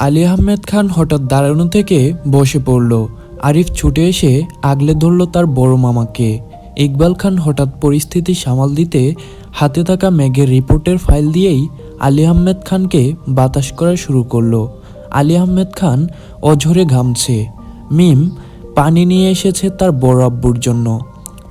আলী আহমেদ খান হঠাৎ দাঁড়ানো থেকে বসে পড়ল। আরিফ ছুটে এসে আগলে ধরল তার বড় মামাকে। ইকবাল খান হঠাৎ পরিস্থিতি সামাল দিতে হাতে থাকা ম্যাগের রিপোর্টের ফাইল দিয়েই আলী আহমেদ খানকে বাতাস করা শুরু করল। আলী আহমেদ খান অঝরে ঘামছে। মিম, পানি নিয়ে এসেছে তার বড় আব্বুর জন্য।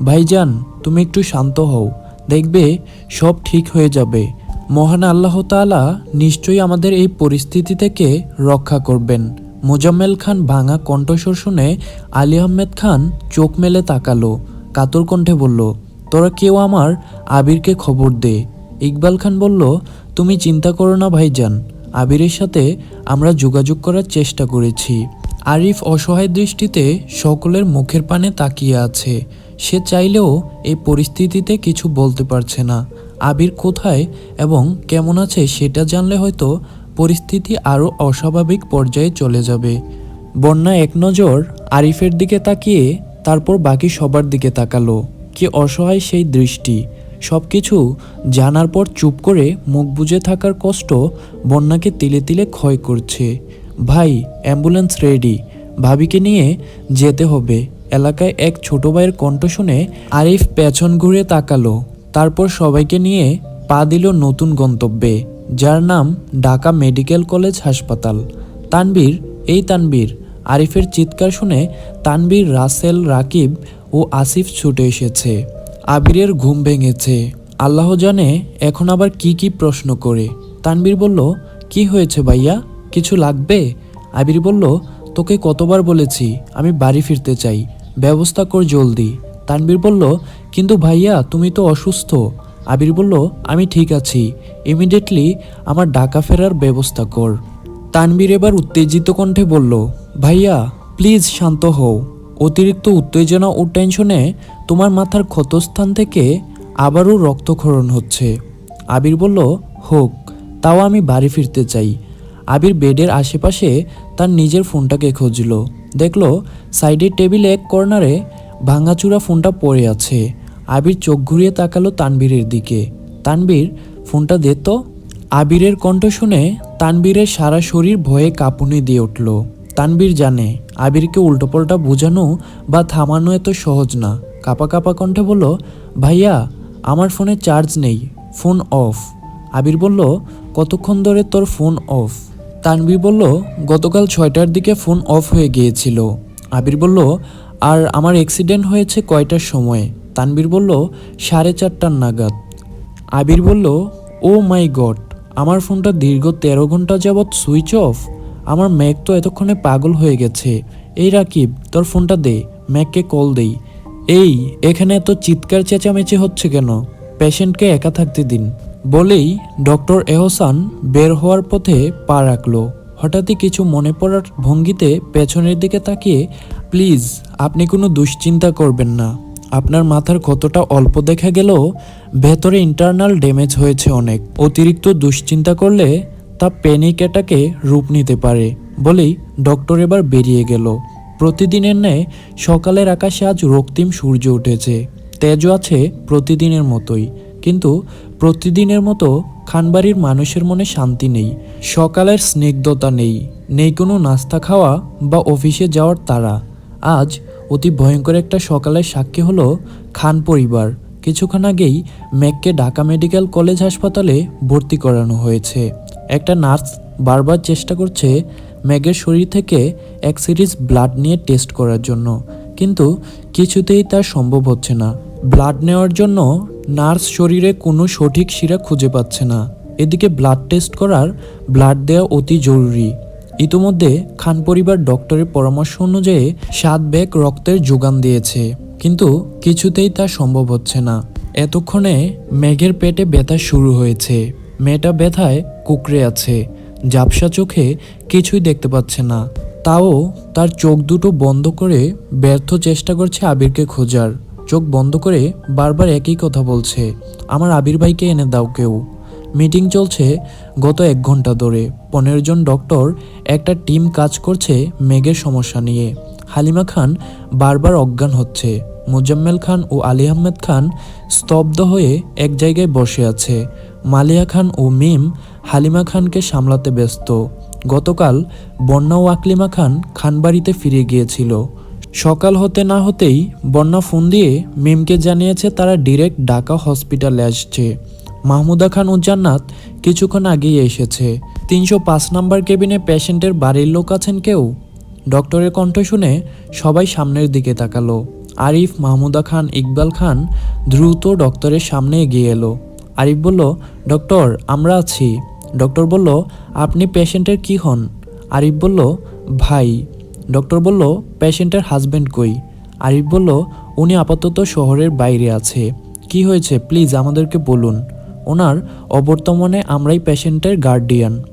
ভাইজান, তুমি একটু শান্ত হও। দেখবে সব ঠিক হয়ে যাবে। মহান আল্লাহ তাআলা নিশ্চয়ই আমাদের এই পরিস্থিতি থেকে রক্ষা করবেন। মোজাম্মেল খান ভাঙা কণ্ঠস্বর শুনে আলী আহমেদ খান চোখ মেলে তাকালো, কাতর কণ্ঠে বলল, তোরা কেউ আমার আবিরকে খবর দে। ইকবাল খান বলল, তুমি চিন্তা করো না ভাইজান, আবিরের সাথে আমরা যোগাযোগ করার চেষ্টা করেছি। আরিফ অসহায় দৃষ্টিতে সকলের মুখের পানে তাকিয়ে আছে। সে চাইলেও এই পরিস্থিতিতে কিছু বলতে পারছে না। আবির কোথায় এবং কেমন আছে সেটা জানলে হয়তো পরিস্থিতি আরও অস্বাভাবিক পর্যায়ে চলে যাবে। বন্যা এক নজর আরিফের দিকে তাকিয়ে তারপর বাকি সবার দিকে তাকালো। কি অসহায় সেই দৃষ্টি। সবকিছু জানার পর চুপ করে মুখ বুজে থাকার কষ্ট বন্যাকে তিলে তিলে ক্ষয় করছে। ভাই, অ্যাম্বুলেন্স রেডি। ভাবিকে নিয়ে যেতে হবে। এলাকায় এক ছোট ভাইয়ের কণ্ঠ শুনে আরিফ পেছন ঘুরে তাকালো। তারপর সবাইকে নিয়ে পা দিল নতুন গন্তব্যে, যার নাম ঢাকা মেডিকেল কলেজ হাসপাতাল। তানবীর এই তানবীর আরিফের চিৎকার শুনে তানবীর রাসেল, রাকিব ও আসিফ ছুটে এসেছে। আবিরের ঘুম ভেঙেছে। আল্লাহ জানে এখন আবার কি কি প্রশ্ন করে। তানবীর বলল, কি হয়েছে ভাইয়া? কিছু লাগবে? আবির বলল, তোকে কতবার বলেছি, আমি বাড়ি ফিরতে চাই। ব্যবস্থা কর জলদি। তানবীর বলল, কিন্তু ভাইয়া, তুমি তো অসুস্থ। আবির বলল, আমি ঠিক আছি। ইমিডিয়েটলি আমার ঢাকা ফেরার ব্যবস্থা কর। তানবীর এবার উত্তেজিত কণ্ঠে বলল, ভাইয়া, প্লিজ শান্ত হও। অতিরিক্ত উত্তেজনা ও টেনশনে তোমার মাথার ক্ষতস্থান থেকে আবারও রক্তক্ষরণ হচ্ছে। আবির বলল, হোক, তাও আমি বাড়ি ফিরতে চাই। আবির বেডের আশেপাশে তার নিজের ফোনটাকে খুঁজল। দেখল, সাইডের টেবিলে এক কর্নারে ভাঙাচুরা ফোনটা পড়ে আছে। আবির চোখ ঘুরিয়ে তাকালো তানবীরের দিকে। তানবীর ফোনটা দে তো। আবিরের কণ্ঠ শুনে তানবীরের সারা শরীর ভয়ে কাঁপুনি দিয়ে উঠল। তানবীর জানে, আবিরকে উল্টোপাল্টা বোঝানো বা থামানো এত সহজ না। কাপা কাপা কণ্ঠে বলল, ভাইয়া, আমার ফোনে চার্জ নেই, ফোন অফ। আবির বলল, কতক্ষণ ধরে তোর ফোন অফ? তানবীর বলল, গতকাল ছয়টার দিকে ফোন অফ হয়ে গিয়েছিল। আবির বলল আর আমার অ্যাক্সিডেন্ট হয়েছে কয়টার সময়? তানবীর বলল, সাড়ে চারটার নাগাদ। আবির বলল, ও মাই গড, আমার ফোনটা দীর্ঘ তেরো ঘণ্টা যাবৎ সুইচ অফ? আমার ম্যাক তো এতক্ষণে পাগল হয়ে গেছে। এই রাকিব, তোর ফোনটা দে, ম্যাককে কল দেই। এই, এখানে এত চিৎকার চেঁচামেচি হচ্ছে কেন? পেশেন্টকে একা থাকতে দিন। বলেই ডক্টর এহসান বের হওয়ার পথে পা রাখল। হঠাৎই কিছু মনে পড়ার ভঙ্গিতে পেছনের দিকে তাকিয়ে, প্লিজ আপনি কোনো দুশ্চিন্তা করবেন না। আপনার মাথার ক্ষতটা অল্প দেখা গেলেও ভেতরে ইন্টারনাল ড্যামেজ হয়েছে অনেক। অতিরিক্ত দুশ্চিন্তা করলে তা প্যানিক অ্যাটাকে রূপ নিতে পারে বলেই ডক্টর এবার বেরিয়ে গেল। প্রতিদিনের ন্যায় সকালের আকাশে আজ রক্তিম সূর্য উঠেছে। তেজও আছে প্রতিদিনের মতোই। কিন্তু প্রতিদিনের মতো খানবাড়ির মানুষের মনে শান্তি নেই। সকালের স্নিগ্ধতা নেই। নেই কোনো নাস্তা খাওয়া বা অফিসে যাওয়ার তাড়া। আজ অতি ভয়ঙ্কর একটা সকালের সাক্ষী হলো খান পরিবার। কিছুক্ষণ আগেই ম্যাককে ঢাকা মেডিকেল কলেজ হাসপাতালে ভর্তি করানো হয়েছে। একটা নার্স বারবার চেষ্টা করছে ম্যাগের শরীর থেকে এক সিরিজ ব্লাড নিয়ে টেস্ট করার জন্য, কিন্তু কিছুতেই তা সম্ভব হচ্ছে না। ব্লাড নেওয়ার জন্য নার্স শরীরে কোনো সঠিক শিরা খুঁজে পাচ্ছে না। এদিকে ব্লাড টেস্ট করার ব্লাড দেওয়া অতি জরুরি। ইতোমধ্যে খান পরিবার ডক্টরের পরামর্শ অনুযায়ী সাত ব্যাগ রক্তের যোগান দিয়েছে। কিন্তু কিছুতেই তা সম্ভব হচ্ছে না। এতক্ষণে মেঘের পেটে ব্যথা শুরু হয়েছে। মেয়েটা ব্যথায় কুকড়ে আছে। ঝাপসা চোখে কিছুই দেখতে পাচ্ছে না। তাও তার চোখ দুটো বন্ধ করে ব্যর্থ চেষ্টা করছে আবিরকে খোঁজার। চোখ বন্ধ করে বারবার একই কথা বলছে, আমার আবির ভাইকে এনে দাও কেউ। মিটিং চলছে গত এক ঘণ্টা ধরে। পনেরো জন ডক্টর, একটা টিম কাজ করছে মেঘের সমস্যা নিয়ে। হালিমা খান বারবার অজ্ঞান হচ্ছে। মোজাম্মেল খান ও আলী আহমেদ খান স্তব্ধ হয়ে এক জায়গায় বসে আছে। মালিয়া খান ও মিম হালিমা খানকে সামলাতে ব্যস্ত। গতকাল বন্যা ও আকলিমা খান খানবাড়িতে ফিরে গিয়েছিল। সকাল হতে না হতেই বন্যা ফোন দিয়ে মিমকে জানিয়েছে তারা ডিরেক্ট ঢাকা হসপিটালে আসছে। মাহমুদা খান ও জান্নাত কিছুক্ষণ আগেই এসেছে। তিনশো পাঁচ নাম্বার কেবিনে পেশেন্টের বাড়ির লোক আছেন কেউ? ডক্টরের কণ্ঠ শুনে সবাই সামনের দিকে তাকালো। আরিফ, মাহমুদা খান, ইকবাল খান দ্রুত ডক্টরের সামনে এগিয়ে এলো। আরিফ বলল, ডক্টর, আমরা আছি। ডক্টর বলল, আপনি পেশেন্টের কি হন? আরিফ বলল, ভাই। ডক্টর বলল, পেশেন্টের হাজব্যান্ড কই? আরিফ বলল, উনি আপাতত শহরের বাইরে আছে। কি হয়েছে? প্লিজ আমাদেরকে বলুন। ওনার, অবর্তমানে আমরাই পেশেন্টের গার্ডিয়ান।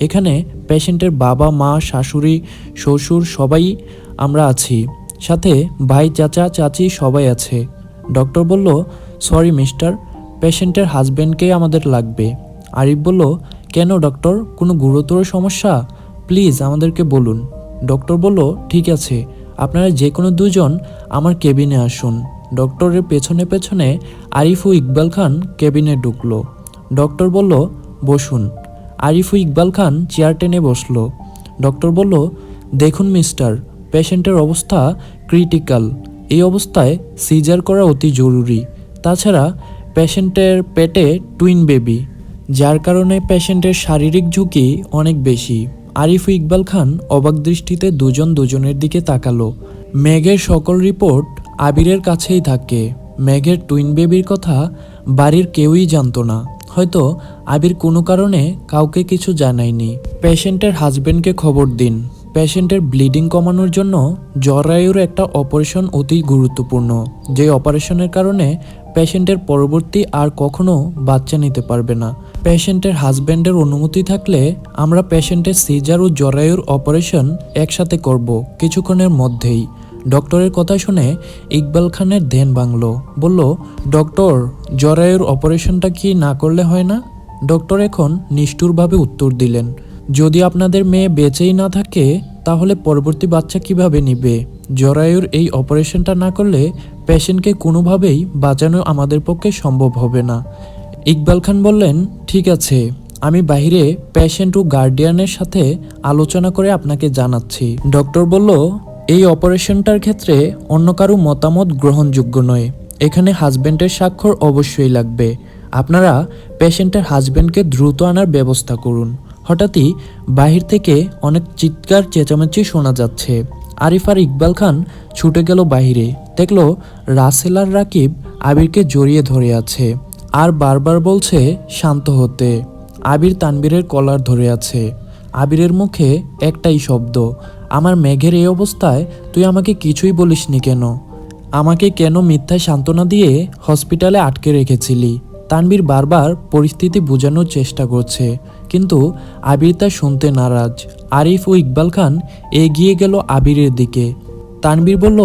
এখানে পেশেন্টের বাবা, মা, শাশুড়ি, শ্বশুর সবাই আমরা আছি। সাথে ভাই, চাচা, চাচি সবাই আছে। ডক্টর বলল, সরি মিস্টার, পেশেন্টের হাজব্যান্ডকেই আমাদের লাগবে। আরিফ বলল, কেন ডক্টর, কোনো গুরুতর সমস্যা? প্লিজ আমাদেরকে বলুন। ডক্টর বলল, ঠিক আছে, আপনারা যে কোনো দুজন আমার কেবিনে আসুন। ডক্টরের পেছনে পেছনে আরিফু ইকবাল খান কেবিনে ঢুকলো। ডক্টর বলল, বসুন। আরিফু ইকবাল খান চেয়ার টেনে বসল। ডক্টর বলল, দেখুন মিস্টার, পেশেন্টের অবস্থা ক্রিটিক্যাল। এই অবস্থায় সিজার করা অতি জরুরি। তাছাড়া পেশেন্টের পেটে টুইন বেবি, যার কারণে পেশেন্টের শারীরিক ঝুঁকি অনেক বেশি। আরিফ ইকবাল খান অবাক দৃষ্টিতে দুজন দুজনের দিকে তাকালো। মেঘের সকল রিপোর্ট আবিরের কাছেই থাকে। মেঘের টুইন বেবির কথা বাড়ির কেউই জানতো না। হয়তো আবির কোনো কারণে কাউকে কিছু জানায়নি। পেশেন্টের হাজবেন্ডকে খবর দিন। পেশেন্টের ব্লিডিং কমানোর জন্য জরায়ুর একটা অপারেশন অতি গুরুত্বপূর্ণ। যে অপারেশনের কারণে পেশেন্টের পরবর্তী আর কখনো বাচ্চা নিতে পারবে না। পেশেন্টের হাজব্যান্ডের অনুমতি থাকলে আমরা পেশেন্টের সিজার ও জরায়ুর অপারেশন একসাথে করব, কিছুক্ষণের মধ্যেই। ডক্টরের কথা শুনে ইকবাল খানের ধ্যান ভাঙল বলল, ডক্টর, জরায়ুর অপারেশনটা কি না করলে হয় না? ডক্টর এখন নিষ্ঠুরভাবে উত্তর দিলেন, যদি আপনাদের মেয়ে বেঁচেই না থাকে, তাহলে পরবর্তী বাচ্চা কীভাবে নিবে? জরায়ুর এই অপারেশনটা না করলে পেশেন্টকে কোনোভাবেই বাঁচানো আমাদের পক্ষে সম্ভব হবে না। ইকবাল খান বললেন, ঠিক আছে, আমি বাইরে পেশেন্ট ও গার্ডিয়ানের সাথে আলোচনা করে আপনাকে জানাচ্ছি। ডক্টর বলল এই অপারেশনটার ক্ষেত্রে অন্য কারও মতামত গ্রহণযোগ্য নয়। এখানে হাজবেন্ডের স্বাক্ষর অবশ্যই লাগবে। আপনারা পেশেন্টের হাজবেন্ডকে দ্রুত আনার ব্যবস্থা করুন। হঠাৎই বাহির থেকে অনেক চিৎকার, চেঁচামেচি শোনা যাচ্ছে। আরিফ আর ইকবাল খান ছুটে গেল বাহিরে। দেখল রাসেল আর রাকিব আবিরকে জড়িয়ে ধরে আছে আর বারবার বলছে, শান্ত হতে। আবির তানবীরের কলার ধরে আছে। আবিরের মুখে একটাই শব্দ আমার মেঘের এই অবস্থায় তুই আমাকে কিছুই বলিসনি কেন? আমাকে কেন মিথ্যা সান্ত্বনা দিয়ে হসপিটালে আটকে রেখেছিলি? তানবীর বারবার পরিস্থিতি বোঝানোর চেষ্টা করছে, কিন্তু আবির তা শুনতে নারাজ। আরিফ ও ইকবাল খান এগিয়ে গেল আবিরের দিকে। তানবীর বলল,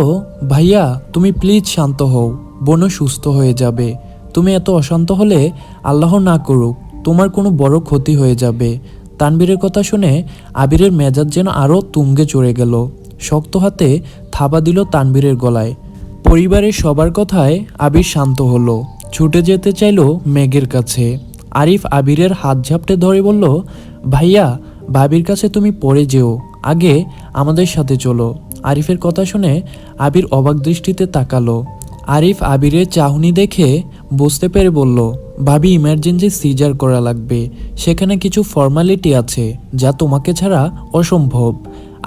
ভাইয়া, তুমি প্লিজ শান্ত হও, বোনও সুস্থ হয়ে যাবে। তুমি এত অশান্ত হলে আল্লাহ না করুক, তোমার কোনো বড় ক্ষতি হয়ে যাবে। তানবীরের কথা শুনে আবিরের মেজাজ যেন আরও তুঙ্গে চড়ে গেল। শক্ত হাতে থাবা দিল তানবীরের গলায়। পরিবারের সবার কথায় আবির শান্ত হলো। ছুটে যেতে চাইল মেঘের কাছে। আরিফ আবিরের হাত ঝাপটে ধরে বলল, ভাইয়া, ভাবির কাছে তুমি পড়ে যেও। আগে আমাদের সাথে চলো। আরিফের কথা শুনে আবির অবাক দৃষ্টিতে তাকালো। আরিফ আবিরের চাহনি দেখে বুঝতে পেরে বলল ভাবি ইমার্জেন্সি সিজার করা লাগবে। সেখানে কিছু ফর্মালিটি আছে, যা তোমাকে ছাড়া অসম্ভব।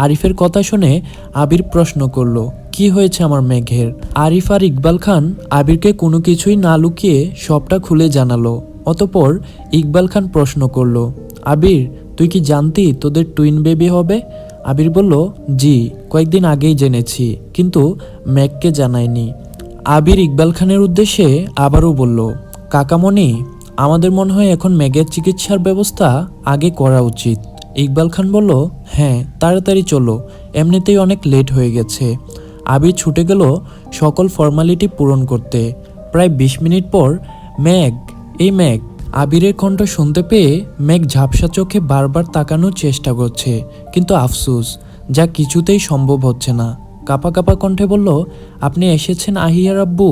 আরিফের কথা শুনে আবির প্রশ্ন করল, কি হয়েছে আমার মেঘের? আরিফ আর ইকবাল খান আবিরকে কোনো কিছুই না লুকিয়ে সবটা খুলে জানালো। অতপর ইকবাল খান প্রশ্ন করল, আবির, তুই কি জানতি তোদের টুইন বেবি হবে? আবির বলল, জি, কয়েকদিন আগেই জেনেছি, কিন্তু ম্যাককে জানায়নি আবির ইকবাল খানের উদ্দেশ্যে আবারও বলল কাকামণি, আমাদের মনে হয় এখন ম্যাগের চিকিৎসার ব্যবস্থা আগে করা উচিত। ইকবাল খান বলল হ্যাঁ তাড়াতাড়ি চলো, এমনিতেই অনেক লেট হয়ে গেছে। আবির ছুটে গেল সকল ফর্মালিটি পূরণ করতে। প্রায় বিশ মিনিট পর ম্যাগ, এই ম্যাগ, আবিরের কণ্ঠ শুনতে পেয়ে মেঘ ঝাপসা চোখে বারবার তাকানোর চেষ্টা করছে, কিন্তু আফসোস, যা কিছুতেই সম্ভব হচ্ছে না। কাপা কাপা কণ্ঠে বলল, আপনি এসেছেন আহিয়ার আব্বু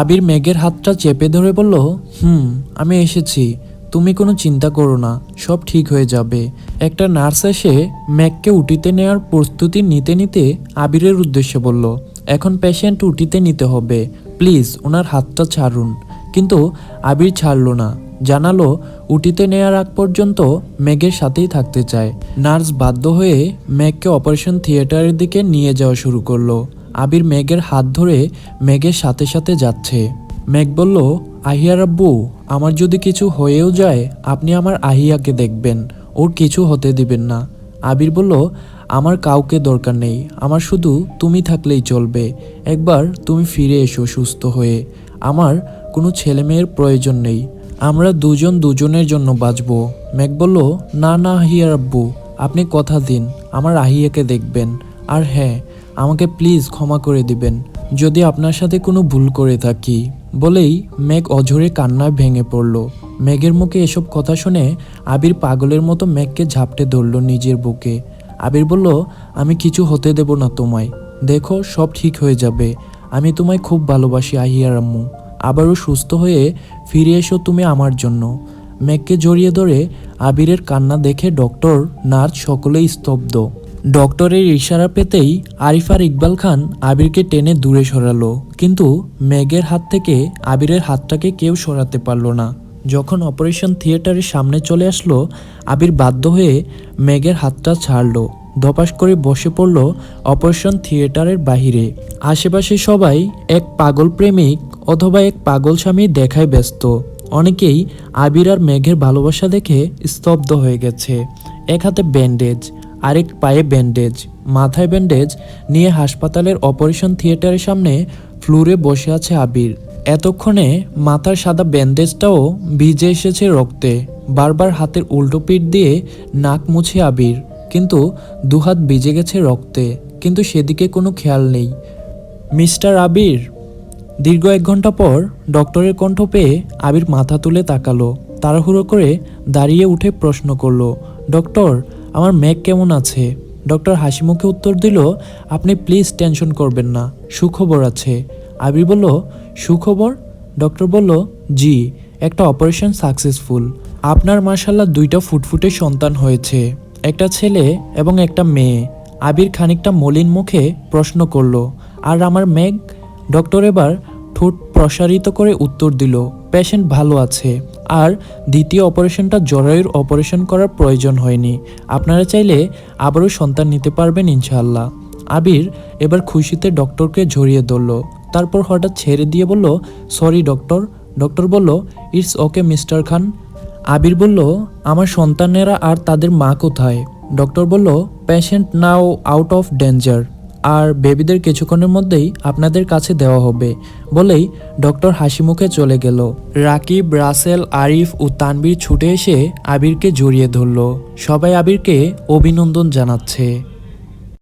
আবির মেঘের হাতটা চেপে ধরে বলল, হুম, আমি এসেছি। তুমি কোনো চিন্তা করো না, সব ঠিক হয়ে যাবে। একটা নার্স এসে ম্যাককে উটিতে নেওয়ার প্রস্তুতি নিতে নিতে আবিরের উদ্দেশ্যে বলল, এখন পেশেন্ট উটিতে নিতে হবে। প্লিজ, ওনার হাতটা ছাড়ুন। কিন্তু আবির ছাড়লো না। জানালো, উটিতে নেয়ার আগ পর্যন্ত মেঘের সাথেই থাকতে চায়। নার্স বাধ্য হয়ে মেঘকে অপারেশন থিয়েটারের দিকে নিয়ে যাওয়া শুরু করল। আবির মেঘের হাত ধরে মেঘের সাথে সাথে যাচ্ছে। মেঘ বলল, আহিয়া রাব্বু, আমার যদি কিছু হয়েও যায়, আপনি আমার আহিয়াকে দেখবেন, ওর কিছু হতে দিবেন না। আবির বলল, আমার কাউকে দরকার নেই, আমার শুধু তুমি থাকলেই চলবে। একবার তুমি ফিরে এসো সুস্থ হয়ে। আমার কোনো ছেলে মেয়ের প্রয়োজন নেই, আমরা দুজন দুজনের জন্য বাঁচব। মেঘ বলল, না না, আহিয়া রাব্বু, আপনি কথা দিন, আমার আহিয়াকে দেখবেন। আর হ্যাঁ আমাকে প্লিজ ক্ষমা করে দিবেন। যদি আপনার সাথে কোনো ভুল করে থাকি, বলেই মেঘ অঝরে কান্নায় ভেঙে পড়ল। মেঘের মুখে এসব কথা শুনে আবির পাগলের মতো মেঘকে ঝাপটে ধরল নিজের বুকে। আবির বলল, আমি কিছু হতে দেব না তোমায়। দেখো, সব ঠিক হয়ে যাবে। আমি তোমায় খুব ভালোবাসি, আহিয়ার আম্মু। আবারও সুস্থ হয়ে ফিরে এসো তুমি আমার জন্য। মেঘকে জড়িয়ে ধরে আবিরের কান্না দেখে ডক্টর, নার্স সকলেই স্তব্ধ। ডক্টরের ইশারা পেতেই আরিফ আর ইকবাল খান আবিরকে টেনে দূরে সরালো। কিন্তু মেঘের হাত থেকে আবিরের হাতটাকে কেউ সরাতে পারল না। যখন অপারেশন থিয়েটারের সামনে চলে আসলো, আবির বাধ্য হয়ে মেঘের হাতটা ছাড়লো, ধপাস করে বসে পড়ল অপারেশন থিয়েটারের বাহিরে। আশেপাশে সবাই এক পাগল প্রেমিক অথবা এক পাগল স্বামী দেখায় ব্যস্ত। অনেকেই আবির আর মেঘের ভালোবাসা দেখে স্তব্ধ হয়ে গেছে। এক হাতে ব্যান্ডেজ আরেক পায়ে ব্যান্ডেজ, মাথায় ব্যান্ডেজ নিয়ে হাসপাতালের অপারেশন থিয়েটারের সামনে ফ্লোরে বসে আছে আবির। এতক্ষণে মাথার সাদা ব্যান্ডেজটাও ভিজে এসেছে রক্তে। বারবার হাতের উল্টো পিঠ দিয়ে নাক মুছে আবির। কিন্তু দুহাত ভিজে গেছে রক্তে। কিন্তু সেদিকে কোনো খেয়াল নেই। মিস্টার আবির, দীর্ঘ এক ঘণ্টা পর ডক্টরের কণ্ঠ পেয়ে আবির মাথা তুলে তাকালো। তাড়াহুড়ো করে দাঁড়িয়ে উঠে প্রশ্ন করল, ডক্টর, আমার মেঘ কেমন আছে? ডক্টর হাসি মুখে উত্তর দিল, আপনি প্লিজ টেনশন করবেন না, সুখবর আছে। আবির বলল, সুখবর? ডক্টর বলল, জি, একটা অপারেশন সাকসেসফুল। আপনার মার্শাল্লাহ দুইটা ফুটফুটে সন্তান হয়েছে, একটা ছেলে এবং একটা মেয়ে। আবির খানিকটা মলিন মুখে প্রশ্ন করল, আর আমার মেঘ ডক্টর এবার ঠোঁট প্রসারিত করে উত্তর দিল পেশেন্ট ভালো আছে। আর দ্বিতীয় অপারেশনটা জরায়ুর অপারেশন করার প্রয়োজন হয়নি। আপনারা চাইলে আবারও সন্তান নিতে পারবেন ইনশাআল্লাহ। আবির এবার খুশিতে ডক্টরকে ঝরিয়ে ধরল। তারপর হঠাৎ ছেড়ে দিয়ে বলল, সরি ডক্টর। ডক্টর বলল, it's okay mister Khan. Abir বলল, আমার সন্তানেরা আর তাদের মা কোথায়? ডক্টর বলল, patient now out of danger. আর বেবিদের কিছুক্ষণের মধ্যেই আপনাদের কাছে দেওয়া হবে বলেই ডক্টর হাসি মুখে চলে গেল। রাকিব, রাসেল, আরিফ ও তানবীর ছুটে এসে আবিরকে জড়িয়ে ধরল। সবাই আবিরকে অভিনন্দন জানাচ্ছে।